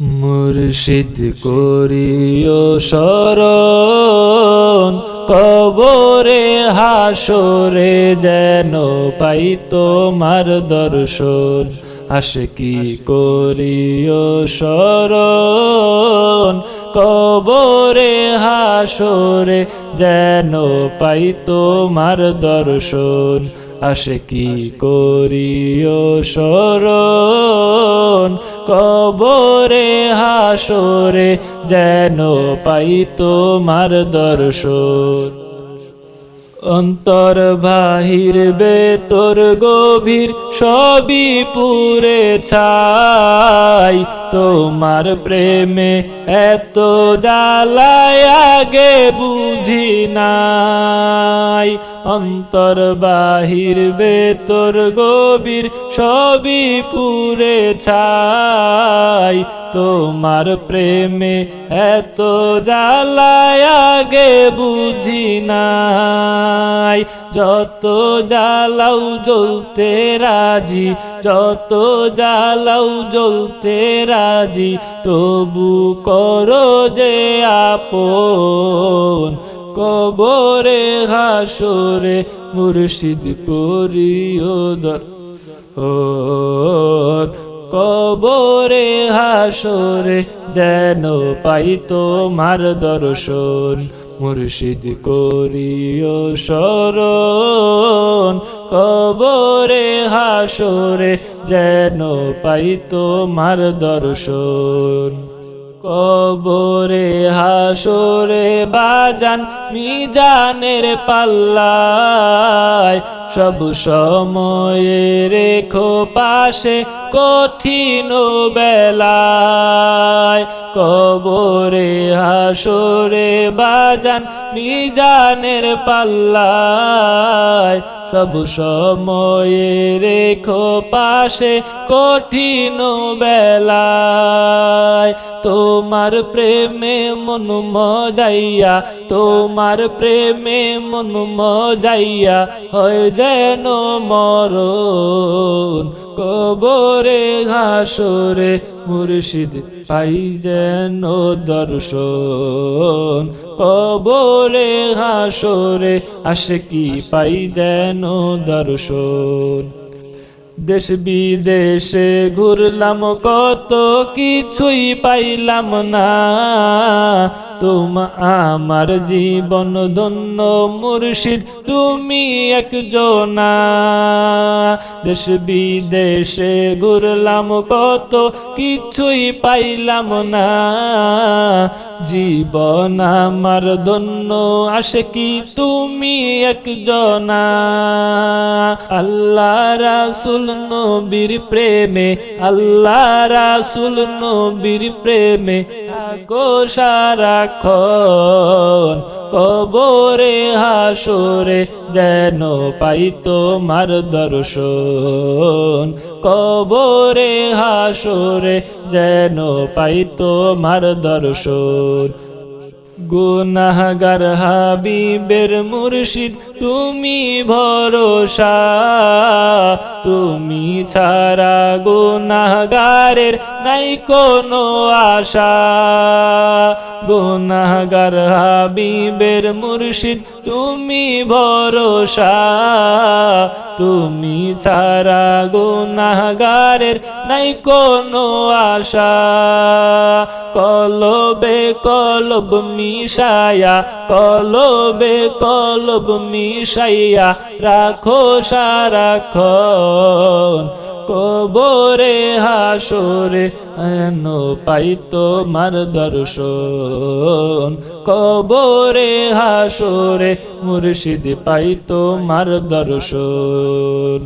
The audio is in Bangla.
মুর্শিদ করিও শরণ, কবরে হাসরে যেন পাই তোমার দর্শন। আশকি করিও শরণ, কবরে হাসরে যেন পাই তোমার দর্শন। আশকি করিও শরণ? কবরে, হাসরে যেন পাই তোমার দর্শন। অন্তর বাহির বেতর গভীর সবই পুরে ছাই। তোমার প্রেমে এত জ্বালায় আগে বুঝি নাই অন্তর বাহির বেতর গভীর সবই পুরে ছাই। তোমার প্রেমে এত জ্বালায় আগে বুঝি নাই। যত জ্বালাও জ্বলতে রাজি, যত জ্বালাও জ্বলতে রাজি, তবু করো যে আপন। কবরে হাসরে মুর্শিদ করিও দর, ও কবরে হাসরে যেন পাই তোমার দর্শন, মুর্শিদ করিও শরণ, কবরে হাসরে যেন পাই তোমার দর্শন। কবরে হাসরে বাজান, মিজানের পাল্লায়। সব সময়ে রেখো পাশে কঠিন বেলায়। কবরে হাসরে বাজান, মিজানের পাল্লায়। সব সময়ে রেখো পাশে কঠিন বেলায়। তোমার প্রেমে মন মজাইয়া, তোমার প্রেমে মন মজাইয়া, হয় যেন মরণ। কবরে ঘাসরে মুর্শিদ পাই যেন দর্শন। কবরে ঘাসরে আসে কি পাই যেন দর্শন। দেশ বিদেশে ঘুরলাম, কত কিছুই পাইলাম না। তুম আমার জীবন ধন্য মুর্শিদ, তুমি একজনা। দেশ বিদেশে ঘুরলাম, কত কিছুই পাইলাম না। জীবন আমার ধন্য, আসে কি তুমি একজনা? আল্লাহ রাসুল নবীর প্রেমে, আল্লাহ রাসুল নবীর প্রেমে আগো সারাক্ষণ। কবরে হাসরে যেন পাই তোমার দর্শন। কবরে হাসরে যেন পাই তোমার দর্শন। গুনাহগার হাবিবের মুর্শিদ, তুমি ভরসা, তুমি ছাড়া গুনাহগারের নাই কোনো আশা। গুনাহগার হাবিবের মুর্শিদ, তুমি ভরসা তুমি ছাড়া গুনাহগারের নাই কোনো আশা। কলবে কলব মিশায়া কলবে কলব মিশাইয়া রাখো সারাক্ষণ। কবরে হাসরে এন পাই তোমার দর্শন। কবরে হাসরে মুর্শিদ পাই তোমার দর্শন।